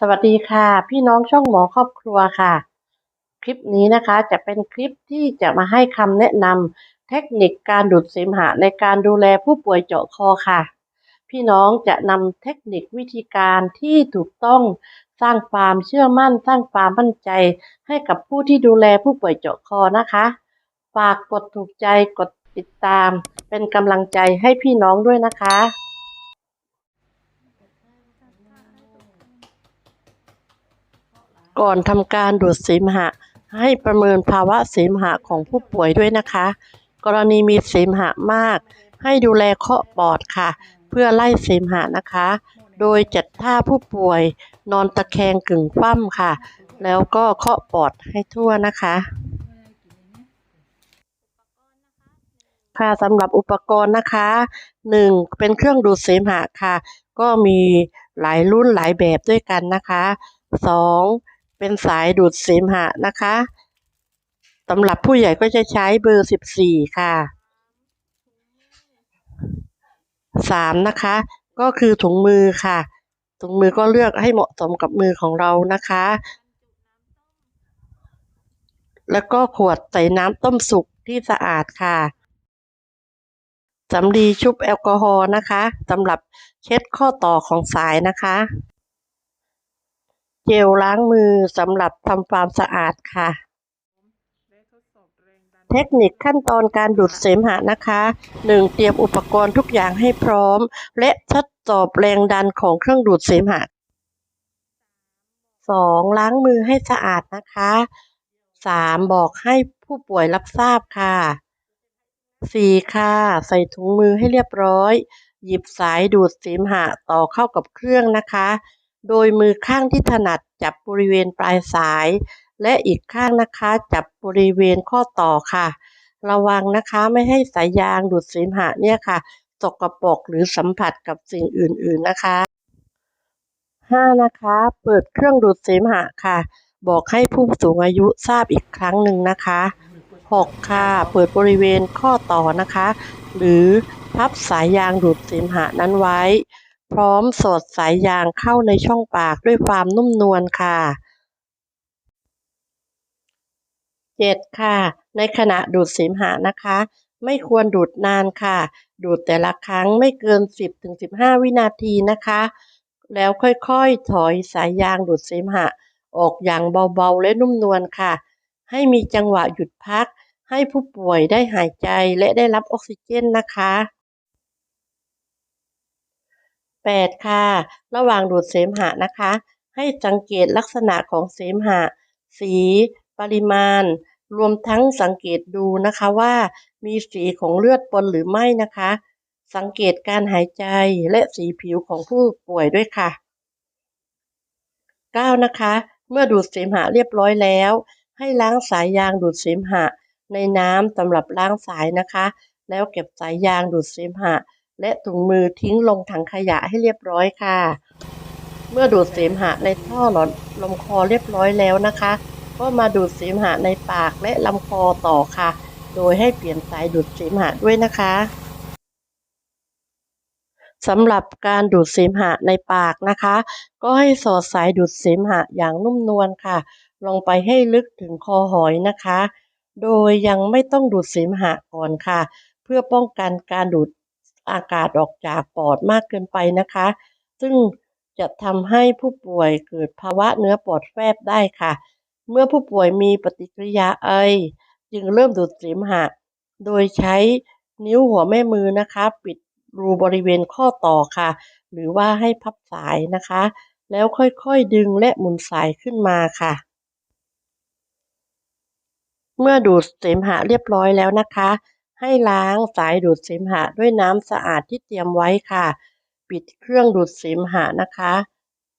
สวัสดีค่ะ พี่น้องช่องหมอครอบครัวค่ะ คลิปนี้นะคะจะเป็นคลิปที่จะมาให้คำแนะนำเทคนิคการดูดเสมหะในการดูแลผู้ป่วยเจาะคอค่ะ พี่น้องจะนำเทคนิควิธีการที่ถูกต้องสร้างความเชื่อมั่น สร้างความมั่นใจ ให้กับผู้ที่ดูแลผู้ป่วยเจาะคอนะคะฝากกดถูกใจกดติดตาม เป็นกำลังใจให้พี่น้องด้วยนะคะ ก่อนทำการดูดเสมหะ ให้ประเมินภาวะเสมหะของผู้ป่วยด้วยนะคะ กรณีมีเสมหะมาก ให้ดูแลเคาะปอดค่ะ เพื่อไล่เสมหะนะคะ โดยจัดท่าผู้ป่วยนอนตะแคงกึ่งคว่ำค่ะ แล้วก็เคาะปอดให้ทั่วนะคะค่ะสำหรับอุปกรณ์นะคะหนึ่งเป็นเครื่องดูดเสมหะค่ะ ก็มีหลายรุ่นหลายแบบด้วยกันนะคะสอง เป็นสายดูดเสมหะนะคะสำหรับผู้ใหญ่ก็จะใช้เบอร์สิบสี่ค่ะสามนะคะ ก็คือถุงมือค่ะ ถุงมือก็เลือกให้เหมาะสมกับมือของเรานะคะ แล้วก็ขวดใส่น้ำต้มสุกที่สะอาดค่ะสำลีชุบแอลกอฮอล์นะคะสำหรับเช็ดข้อต่อของสายนะคะ เจลล้างมือสำหรับทำความสะอาดค่ะ เทคนิคขั้นตอนการดูดเสมหะนะคะ 1. เตรียมอุปกรณ์ทุกอย่างให้พร้อม และทดสอบแรงดันของเครื่องดูดเสมหะ 2. ล้างมือให้สะอาดนะคะ 3. บอกให้ผู้ป่วยรับทราบค่ะ 4. ค่ะ ใส่ถุงมือให้เรียบร้อย หยิบสายดูดเสมหะต่อเข้ากับเครื่องนะคะ โดยมือข้างที่ถนัดจับบริเวณปลายสาย และอีกข้างนะคะจับบริเวณข้อต่อค่ะ ระวังนะคะไม่ให้สายยางดูดเสมหะเนี่ยค่ะสกปรกหรือสัมผัสกับสิ่งอื่นๆนะคะ 5. นะคะ เปิดเครื่องดูดเสมหะค่ะ บอกให้ผู้สูงอายุทราบอีกครั้งหนึ่งนะคะ 6. ค่ะ เปิดบริเวณข้อต่อนะคะ หรือพับสายยางดูดเสมหะนั้นไว้ พร้อมสอดสายยางเข้าในช่องปากด้วยความนุ่มนวลค่ะ 7. ค่ะ ในขณะดูดเสมหะนะคะ ไม่ควรดูดนานค่ะ ดูดแต่ละครั้งไม่เกิน 10-15 วินาทีนะคะ แล้วค่อยๆ ถอยสายยางดูดเสมหะ ออกอย่างเบาๆ และนุ่มนวลค่ะ ให้มีจังหวะหยุดพัก ให้ผู้ป่วยได้หายใจและได้รับออกซิเจนนะคะ 8. ค่ะ ระหว่างดูดเสมหะนะคะ ให้สังเกตลักษณะของเสมหะ สี ปริมาณ รวมทั้งสังเกตดูนะคะว่ามีสีของเลือดปนหรือไม่นะคะ สังเกตการหายใจและสีผิวของผู้ป่วยด้วยค่ะ 9. นะคะ เมื่อดูดเสมหะเรียบร้อยแล้ว ให้ล้างสายยางดูดเสมหะ ในน้ำสำหรับล้างสายนะคะ แล้วเก็บสายยางดูดเสมหะ และถุงมือทิ้งลงถังขยะให้เรียบร้อยค่ะ เมื่อดูดเสมหะในท่อหลอดลมคอเรียบร้อยแล้วนะคะ ก็มาดูดเสมหะในปากและลำคอต่อค่ะ โดยให้เปลี่ยนสายดูดเสมหะด้วยนะคะสำหรับการดูดเสมหะในปากนะคะ ก็ให้สอดสายดูดเสมหะอย่างนุ่มนวลค่ะ ลงไปให้ลึกถึงคอหอยนะคะ โดยยังไม่ต้องดูดเสมหะก่อนค่ะ เพื่อป้องกันการดูด อากาศออกจากปอดมากเกินไปนะคะ ซึ่งจะทำให้ผู้ป่วยเกิดภาวะเนื้อปอดแฟบได้ค่ะ เมื่อผู้ป่วยมีปฏิกิริยาไอ จึงเริ่มดูดเสมหะ โดยใช้นิ้วหัวแม่มือนะคะ ปิดรูบริเวณข้อต่อค่ะ หรือว่าให้พับสายนะคะ แล้วค่อยๆดึงและหมุนสายขึ้นมาค่ะ เมื่อดูดเสมหะเรียบร้อยแล้วนะคะ ให้ล้างสายดูดเสมหะด้วยน้ำสะอาดที่เตรียมไว้ค่ะ ปิดเครื่องดูดเสมหะนะคะ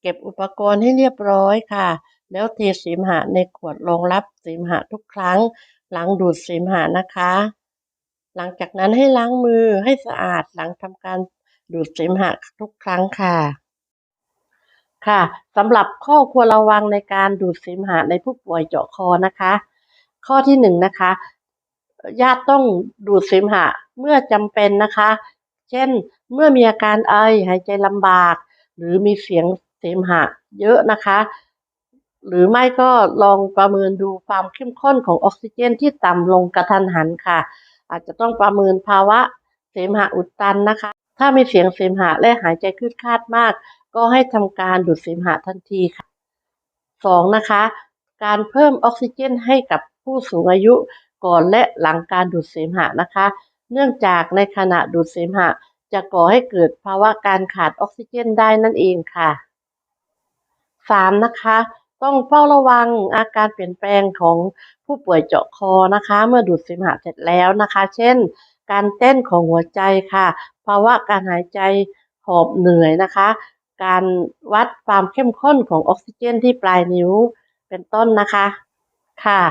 เก็บอุปกรณ์ให้เรียบร้อยค่ะ แล้วเทเสมหะในขวดรองรับเสมหะทุกครั้ง หลังดูดเสมหะนะคะ หลังจากนั้นให้ล้างมือให้สะอาดหลังทำการดูดเสมหะทุกครั้งค่ะค่ะสำหรับข้อควรระวังในการดูดเสมหะในผู้ป่วยเจาะคอนะคะ ข้อที่หนึ่งนะคะ ญาติต้องดูดเสมหะเมื่อจำเป็นนะคะ เช่นเมื่อมีอาการไอหายใจลำบาก หรือมีเสียงเสมหะเยอะนะคะ หรือไม่ก็ลองประเมินดูความเข้มข้นของออกซิเจนที่ต่ำลงกระทันหันค่ะ อาจจะต้องประเมินภาวะเสมหะอุดตันนะคะ ถ้ามีเสียงเสมหะและหายใจคืดคาดมาก ก็ให้ทำการดูดเสมหะทันทีค่ะสองนะคะ การเพิ่มออกซิเจนให้กับผู้สูงอายุ ก่อนและหลังการดูดเสมหะนะคะ เนื่องจากในขณะดูดเสมหะ จะก่อให้เกิดภาวะการขาดออกซิเจนได้นั่นเองค่ะสามนะคะ ต้องเฝ้าระวังอาการเปลี่ยนแปลงของผู้ป่วยเจาะคอนะคะ เมื่อดูดเสมหะเสร็จแล้วนะคะ เช่น การเต้นของหัวใจค่ะ ภาวะการหายใจหอบเหนื่อยนะคะ การวัดความเข้มข้นของออกซิเจนที่ปลายนิ้วเป็นต้นนะคะค่ะ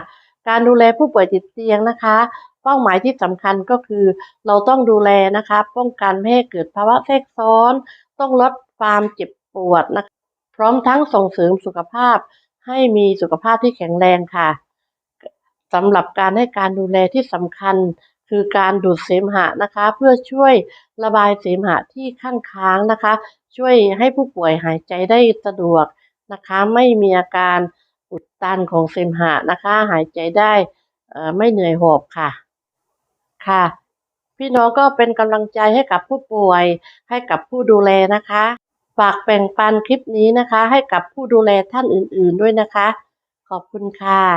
การดูแลผู้ป่วยติดเตียงนะคะ เป้าหมายที่สำคัญก็คือ เราต้องดูแลนะคะ ป้องกันไม่ให้เกิดภาวะแทรกซ้อน ต้องลดความเจ็บปวดนะคะพร้อมทั้งส่งเสริมสุขภาพ ให้มีสุขภาพที่แข็งแรงค่ะสำหรับการให้การดูแลที่สำคัญ คือการดูดเสมหะนะคะ เพื่อช่วยระบายเสมหะที่ข้างค้างนะคะ ช่วยให้ผู้ป่วยหายใจได้สะดวกนะคะ ไม่มีอาการ อุดตันของเสมหะนะคะ หายใจได้ไม่เหนื่อยหอบค่ะ ค่ะ พี่น้องก็เป็นกำลังใจให้กับผู้ป่วย ให้กับผู้ดูแลนะคะ ฝากแบ่งปันคลิปนี้นะคะ ให้กับผู้ดูแลท่านอื่น ๆด้วยนะคะ ขอบคุณค่ะ